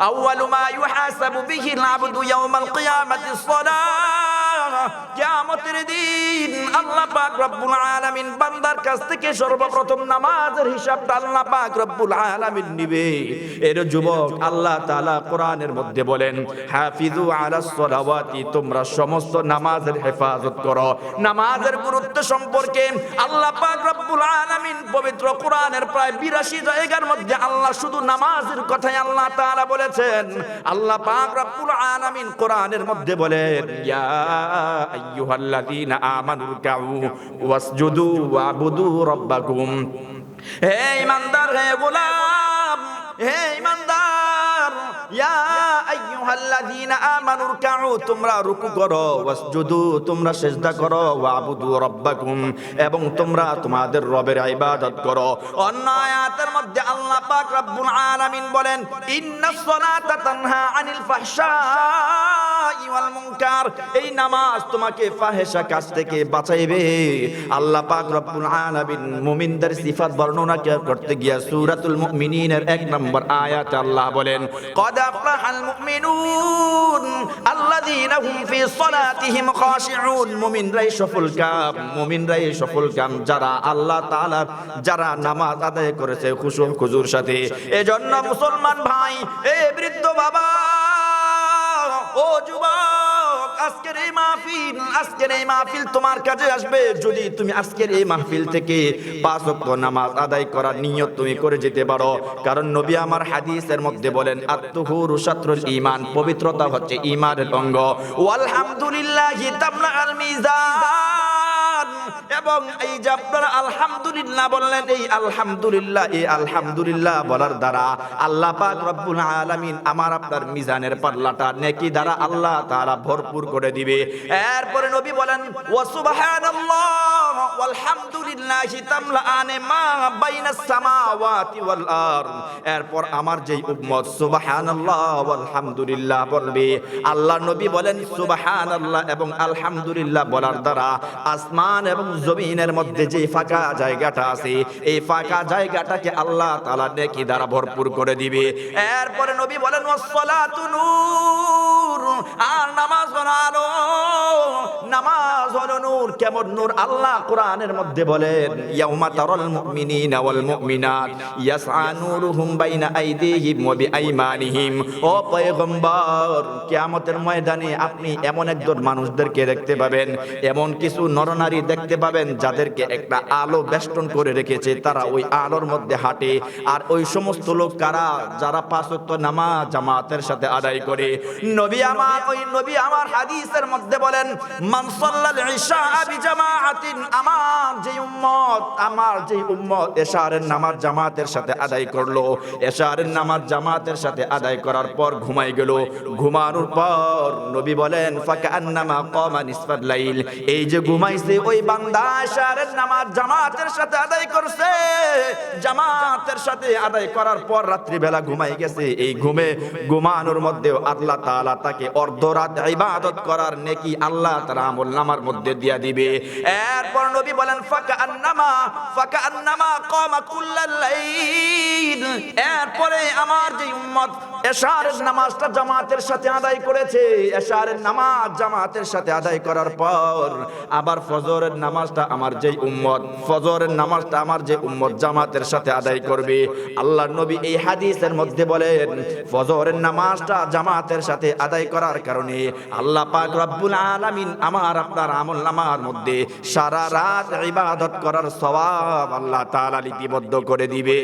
أول ما يحاسب به العبد يوم القيامة الصلاة. কিয়ামতের দিন আল্লাহ পাক রব্বুল আলামিন বান্দার কাছ থেকে সর্বপ্রথম নামাজের হিসাবটা আল্লাহ পাক রব্বুল আলামিন নিবে। এর যুবক আল্লাহ তাআলা কোরআনের মধ্যে বলেন হাফিজু আলাস সালাওয়াতি, তোমরা সমস্ত নামাজের হেফাজত করো। নামাজের গুরুত্ব সম্পর্কে আল্লাহ পাক রব্বুল আলামিন পবিত্র কোরআনের প্রায় 82 জায়গার মধ্যে আল্লাহ শুধু নামাজের কথাই আল্লাহ তাআলা বলেছেন। আল্লাহ পাক রব্বুল আলামিন কোরআনের মধ্যে বলেন, ইয়া কাউ ওয়াসজুদু ওয়াবুদু রাব্বাকুম। হে ইমানদার হে গোলাম, হে ইমানদার ইয়া আইয়ুহাল্লাযীনা আমানু রুকউ তোমরা রুকু করো, ওয়াসজুদু, তোমরা করো, ওয়াবুদু রাব্বাকুম, এবং তোমরা তোমাদের রবের ইবাদত করো। অন্য আয়াতের মধ্যে আল্লাহ পাক রব্বুল আলামিন বলেন, ইন্নাস সালাতা তানহা আনিল ফাহশাই ওয়াল আজকার এই নামাজ তোমাকে ফাহেশা কাজ থেকে বাঁচাইবে। আল্লাহ পাক রব্বুল আলামিন মুমিনদের সিফাত বর্ণনা করতে গিয়া সূরাতুল মুমিনিনের এক নম্বর আয়াত আল্লাহ বলেন, কদ আফলাহাল মুমিনুন আল্লাযীনা হুম ফি সলাতিহিম খাশিউন। মুমিনরাই সফল কাম, মুমিনরাই সফল কাম যারা আল্লাহ তাআলা, যারা নামাজ আদায় করেছে খুশু খুজুর সাথে। এজন্য মুসলমান ভাই, এ বৃদ্ধ বাবা, ও যুবা আজকের এই মাহফিল, আজকের এই মাহফিল তোমার আসবে। যদি তুমি আজকের এই মাহফিল থেকে পাঁচ নামাজ আদায় করার নিয়ত তুমি করে যেতে পারো। কারণ নবী আমার হাদিসের মধ্যে বলেন, আত্মহুর শাত্রুল ঈমান পবিত্রতা হচ্ছে ঈমানের অঙ্গ। ওয়ালহামদুলিল্লাহি আল মিজান। এবং এই যে আপনারা আলহামদুলিল্লাহ বললেন, এই আলহামদুলিল্লাহ এই আলহামদুলিল্লাহ বলার দ্বারা আল্লাহ পাক রব্বুল আলামিন আমার আপনার মিজানের পাল্লাটা নেকি দ্বারা আল্লাহ তাআলা ভরপুর করে দিবে। এরপরে নবী বলেন, ওয়া সুবহানাল্লাহ। ওয়ালহামদুলিল্লাহি এরপর আমার যেই উম্মত, সুবহানাল্লাহ, ওয়ালহামদুলিল্লাহ বলবে আল্লাহ নবী বলেন, সুবহানাল্লাহ এবং আলহামদুলিল্লাহ বলার দ্বারা আসমান এবং জমিনের মধ্যে যে ফাঁকা জায়গাটা আছে, এই ফাঁকা জায়গাটাকে আল্লাহ তাআলা নেকি দ্বারা ভরপুর করে দিবে। এরপরে নবী বলেন, ওয়াসসালাতু নূর। আর নামাজ আলো নামাজ নূর, কেমন নূর? আল্লাহ কোরআনের মধ্যে বলেন, ইয়াউমা তারাল মুমিনিনা ওয়াল মুমিনাত, ইয়াসআ নূরুহুম বাইনা আইদিহিম ওয়া বিআইমানিহিম। ও পয়গম্বর, কিয়ামতের ময়দানে আপনি এমন একজন মানুষদেরকে দেখতে পাবেন, এমন কিছু নরনারী দেখতে পাবেন, যাদেরকে একটা আলো বেষ্টন করে রেখেছে। তারা ওই আলোর মধ্যে হাঁটে, আর ওই সমস্ত লোক কারা? যারা পাঁচ ওয়াক্ত নামাজ জামাতের সাথে আদায় করে। নবী আমার, ওই নবী আমার হাদিসের মধ্যে বলেন, মান সাল্লাল ইশা বিজামাআতিন আমার যে উম্মত, আমার যে উম্মত এশারের নামাজ জামাতের সাথে আদায় করল। এশারের নামাজ জামাতের সাথে আদায় করার পর ঘুমাই গেল। ঘুমানোর পর নবী বলেন ফাকা আন্নামা কামা নিসফাত লাইল। এই যে ঘুমাইছে, ওই বান্দা এশারের নামাজ জামাতের সাথে আদায় করছে। জামাতের সাথে আদায় করার পর রাত্রি বেলা ঘুমাই গেছে। এই ঘুমে ঘুমানোর মধ্যেও আল্লাহ তাআলা তাকে অর্ধরাত ইবাদত করার নেকি আল্লাহ তাআলা আমল নামার মধ্যে দিয়া দিবে। এরপর নবী বলেন ফাকা আন্নামা ফাকা আন্নামা কমা কুল্লাল উম্মত এশারের নামাজটা জামাতের সাথে আদায় করেছে। এশারের নামাজ জামাতের সাথে আদায় করার পর আবার ফজরের নামাজটা আমার যে উম্মত, ফজরের নামাজটা আমার যে উম্মত জামাতের সাথে আদায় করবে। আল্লাহ নবী এই হাদিসের মধ্যে বলেন, ফজরের নামাজটা জামাতের সাথে আদায় করার কারণে আল্লাহ পাক রব্বুল আলামিন আমার, আপনার আমল নামার মধ্যে সারা রাত ইবাদত করার সওয়াব আল্লাহ তাআলা লিপিবদ্ধ করে দিবে।